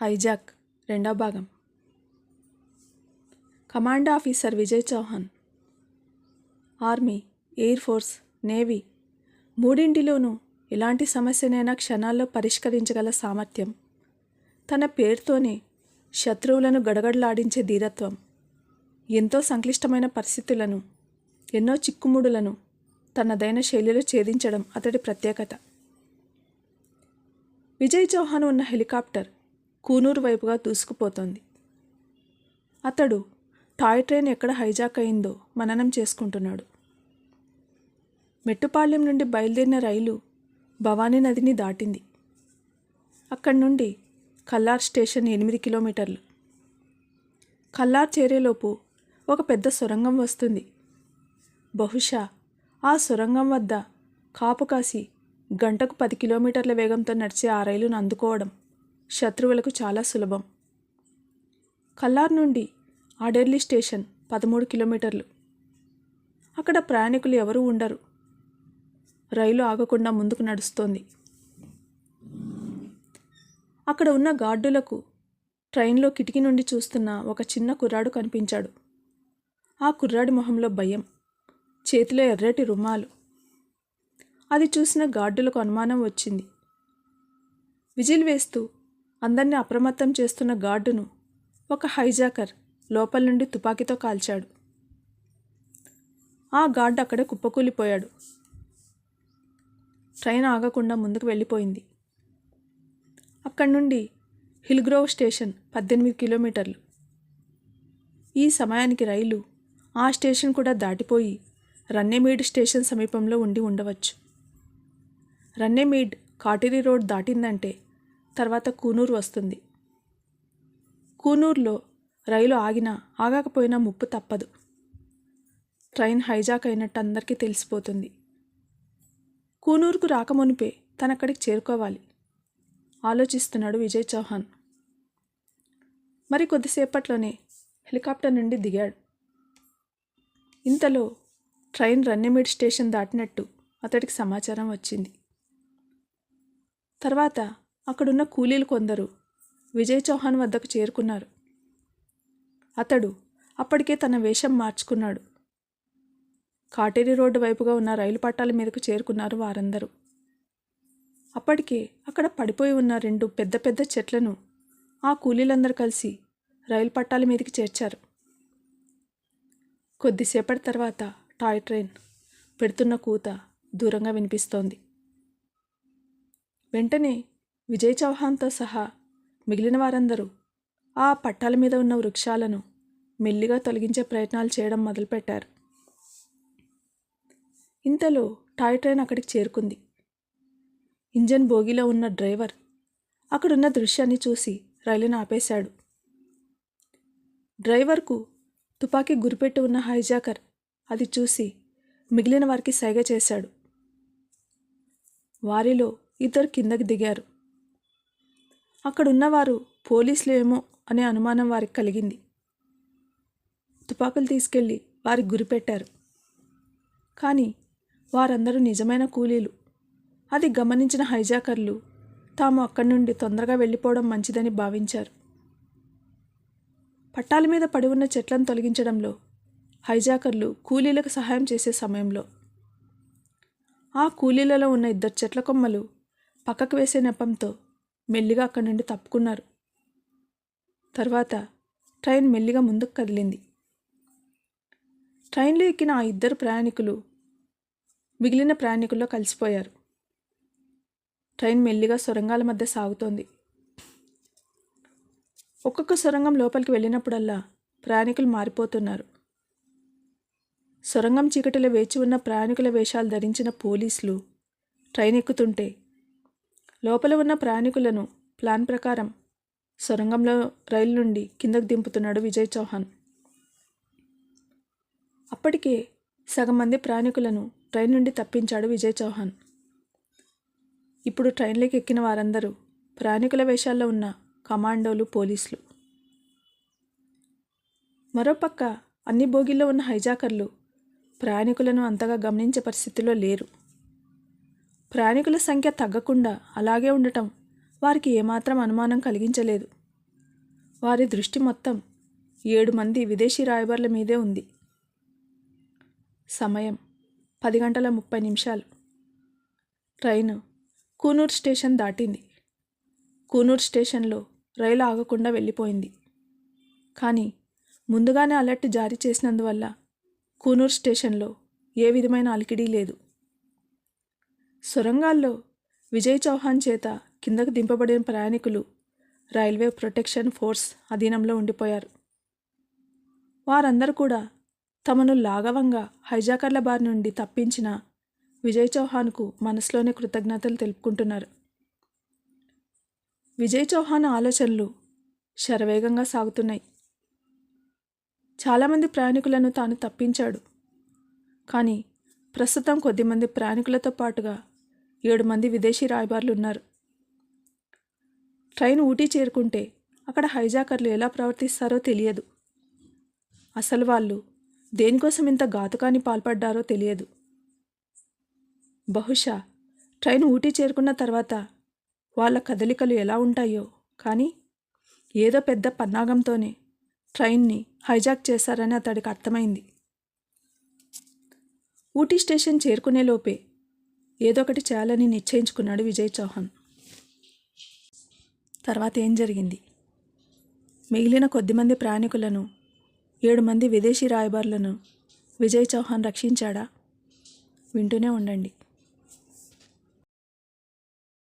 Hijack రెండవ భాగం. Command officer Vijay Chauhan. Army air force navy మూడింటిలోనూ ఎలాంటి సమస్యనైనా క్షణాల్లో పరిష్కరించగల సామర్థ్యం. తన పేరుతోనే శత్రువులను గడగడలాడించే ధీరత్వం. ఎంతో సంక్లిష్టమైన పరిస్థితులను ఎన్నో చిక్కుముడులను తనదైన శైలిలో ఛేదించడం అతడి ప్రత్యేకత. విజయ్ చౌహాన్ ఉన్న హెలికాప్టర్ కూనూరు వైపుగా దూసుకుపోతోంది. అతడు టాయ్ ట్రైన్ ఎక్కడ హైజాక్ అయిందో మననం చేసుకుంటున్నాడు. మెట్టుపాలెం నుండి బయలుదేరిన రైలు భవానీ నదిని దాటింది. అక్కడి నుండి కల్లార్ స్టేషన్ ఎనిమిది కిలోమీటర్లు. కల్లార్ చేరేలోపు ఒక పెద్ద సొరంగం వస్తుంది. బహుశా ఆ సొరంగం వద్ద కాపు కాసి గంటకు పది కిలోమీటర్ల వేగంతో నడిచే ఆ రైలును అందుకోవడం. శత్రువులకు చాలా సులభం. కల్లార్ నుండి ఆడెర్లీ స్టేషన్ పదమూడు కిలోమీటర్లు. అక్కడ ప్రయాణికులు ఎవరూ ఉండరు. రైలు ఆగకుండా ముందుకు నడుస్తోంది. అక్కడ ఉన్న గార్డులకు ట్రైన్లో కిటికీ నుండి చూస్తున్న ఒక చిన్న కుర్రాడు కనిపించాడు. ఆ కుర్రాడి మొహంలో భయం చేతిలో ఎర్రటి రుమాలు. అది చూసిన గార్డులకు అనుమానం వచ్చింది. విజిల్ వేస్తూ అందరినీ అప్రమత్తం చేస్తున్న గార్డును ఒక హైజాకర్ లోపల నుండి తుపాకీతో కాల్చాడు. ఆ గార్డు అక్కడే కుప్పకూలిపోయాడు. ట్రైన్ ఆగకుండా ముందుకు వెళ్ళిపోయింది. అక్కడి నుండి హిల్గ్రోవ్ స్టేషన్ పద్దెనిమిది కిలోమీటర్లు. ఈ సమయానికి రైలు ఆ స్టేషన్ కూడా దాటిపోయి రన్నెమీడ్ స్టేషన్ సమీపంలో ఉండి ఉండవచ్చు. రన్నెమీడ్ కాటేరి రోడ్ దాటిందంటే తర్వాత కూనూరు వస్తుంది. కూనూరులో రైలు ఆగినా ఆగకపోయినా ముప్పు తప్పదు. ట్రైన్ హైజాక్ అయినట్టు అందరికీ తెలిసిపోతుంది. కూనూరుకు రాకమునిపే తనక్కడికి చేరుకోవాలి. ఆలోచిస్తున్నాడు విజయ్ చౌహాన్. మరి కొద్దిసేపట్లోనే హెలికాప్టర్ నుండి దిగాడు. ఇంతలో ట్రైన్ రన్నెమిడ్ స్టేషన్ దాటినట్టు అతడికి సమాచారం వచ్చింది. తర్వాత అక్కడున్న కూలీలు కొందరు విజయ్ చౌహాన్ వద్దకు చేరుకున్నారు. అతడు అప్పటికే తన వేషం మార్చుకున్నాడు. కాటేరి రోడ్డు వైపుగా ఉన్న రైలు పట్టాల మీదకు చేరుకున్నారు వారందరూ. అప్పటికే అక్కడ పడిపోయి ఉన్న రెండు పెద్ద పెద్ద చెట్లను ఆ కూలీలందరూ కలిసి రైలు పట్టాల మీదకి చేర్చారు. కొద్దిసేపటి తర్వాత టాయ్ ట్రైన్ పెడుతున్న కూత దూరంగా వినిపిస్తోంది. వెంటనే విజయ్ చౌహాన్తో సహా మిగిలిన వారందరూ ఆ పట్టాల మీద ఉన్న వృక్షాలను మెల్లిగా తొలగించే ప్రయత్నాలు చేయడం మొదలుపెట్టారు. ఇంతలో టాయ్ ట్రైన్ అక్కడికి చేరుకుంది. ఇంజన్ బోగిలో ఉన్న డ్రైవర్ అక్కడున్న దృశ్యాన్ని చూసి రైలును ఆపేశాడు. డ్రైవర్కు తుపాకీ గురిపెట్టి ఉన్న హైజాకర్ అది చూసి మిగిలిన వారికి సైగ చేశాడు. వారిలో ఇద్దరు కిందకి దిగారు. అక్కడున్నవారు పోలీసులు ఏమో అనే అనుమానం వారికి కలిగింది. తుపాకులు తీసుకెళ్ళి వారికి గురిపెట్టారు కానీ వారందరూ నిజమైన కూలీలు. అది గమనించిన హైజాకర్లు తాము అక్కడి నుండి తొందరగా వెళ్ళిపోవడం మంచిదని భావించారు. పట్టాల మీద పడి ఉన్న చెట్లను తొలగించడంలో హైజాకర్లు కూలీలకు సహాయం చేసే సమయంలో ఆ కూలీలలో ఉన్న ఇద్దరు చెట్ల కొమ్మలు పక్కకు వేసే నెపంతో మెల్లిగా అక్కడి నుండి తప్పుకున్నారు. తర్వాత ట్రైన్ మెల్లిగా ముందుకు కదిలింది. ట్రైన్లో ఎక్కిన ఆ ఇద్దరు ప్రయాణికులు మిగిలిన ప్రయాణికుల్లో కలిసిపోయారు. ట్రైన్ మెల్లిగా సొరంగాల మధ్య సాగుతోంది. ఒక్కొక్క సొరంగం లోపలికి వెళ్ళినప్పుడల్లా ప్రయాణికులు మారిపోతున్నారు. సొరంగం చీకటిలో వేచి ఉన్న ప్రయాణికుల వేషాలు ధరించిన పోలీసులు ట్రైన్ ఎక్కుతుంటే లోపల ఉన్న ప్రయాణికులను ప్లాన్ ప్రకారం సొరంగంలో రైలు నుండి కిందకు దింపుతున్నాడు విజయ్ చౌహాన్. అప్పటికే సగం మంది ప్రయాణికులను ట్రైన్ నుండి తప్పించాడు విజయ్ చౌహాన్. ఇప్పుడు ట్రైన్లోకి ఎక్కిన వారందరూ ప్రయాణికుల వేషాల్లో ఉన్న కమాండోలు పోలీసులు. మరోపక్క అన్ని బోగిల్లో ఉన్న హైజాకర్లు ప్రయాణికులను అంతగా గమనించే పరిస్థితిలో లేరు. ప్రయాణికుల సంఖ్య తగ్గకుండా అలాగే ఉండటం వారికి ఏమాత్రం అనుమానం కలిగించలేదు. వారి దృష్టి మొత్తం ఏడు మంది విదేశీ రాయబారుల మీదే ఉంది. సమయం పది గంటల ముప్పై నిమిషాలు. ట్రైను కూనూర్ స్టేషన్ దాటింది. కూనూర్ స్టేషన్లో రైలు ఆగకుండా వెళ్ళిపోయింది. కానీ ముందుగానే అలర్ట్ జారీ చేసినందువల్ల కూనూర్ స్టేషన్లో ఏ విధమైన అలికిడీ లేదు. సొరంగాల్లో విజయ్ చౌహాన్ చేత కిందకు దింపబడిన ప్రయాణికులు రైల్వే ప్రొటెక్షన్ ఫోర్స్ అధీనంలో ఉండిపోయారు. వారందరూ కూడా తమను లాఘవంగా హైజాకర్ల బారి నుండి తప్పించిన విజయ్ చౌహాన్కు మనసులోనే కృతజ్ఞతలు తెలుపుకుంటున్నారు. విజయ్ చౌహాన్ ఆలోచనలు శరవేగంగా సాగుతున్నాయి. చాలామంది ప్రయాణికులను తాను తప్పించాడు. కానీ ప్రస్తుతం కొద్దిమంది ప్రయాణికులతో పాటుగా ఏడు మంది విదేశీ రాయబారులు ఉన్నారు. ట్రైన్ ఊటీ చేరుకుంటే అక్కడ హైజాకర్లు ఎలా ప్రవర్తిస్తారో తెలియదు. అసలు వాళ్ళు దేనికోసం ఇంత ఘాతుకాన్ని పాల్పడ్డారో తెలియదు. బహుశా ట్రైన్ ఊటీ చేరుకున్న తర్వాత వాళ్ళ కదలికలు ఎలా ఉంటాయో కానీ ఏదో పెద్ద పన్నాగంతోనే ట్రైన్ని హైజాక్ చేశారని అతడికి అర్థమైంది. ఊటీ స్టేషన్ చేరుకునేలోపే ఏదొకటి ఏదో ఒకటి చేయాలని నిశ్చయించుకున్నాడు విజయ్ చౌహాన్. తర్వాత ఏం జరిగింది? మిగిలిన కొద్దిమంది ప్రయాణికులను ఏడు మంది విదేశీ రాయబారులను విజయ్ చౌహాన్ రక్షించాడా? వింటూనే ఉండండి.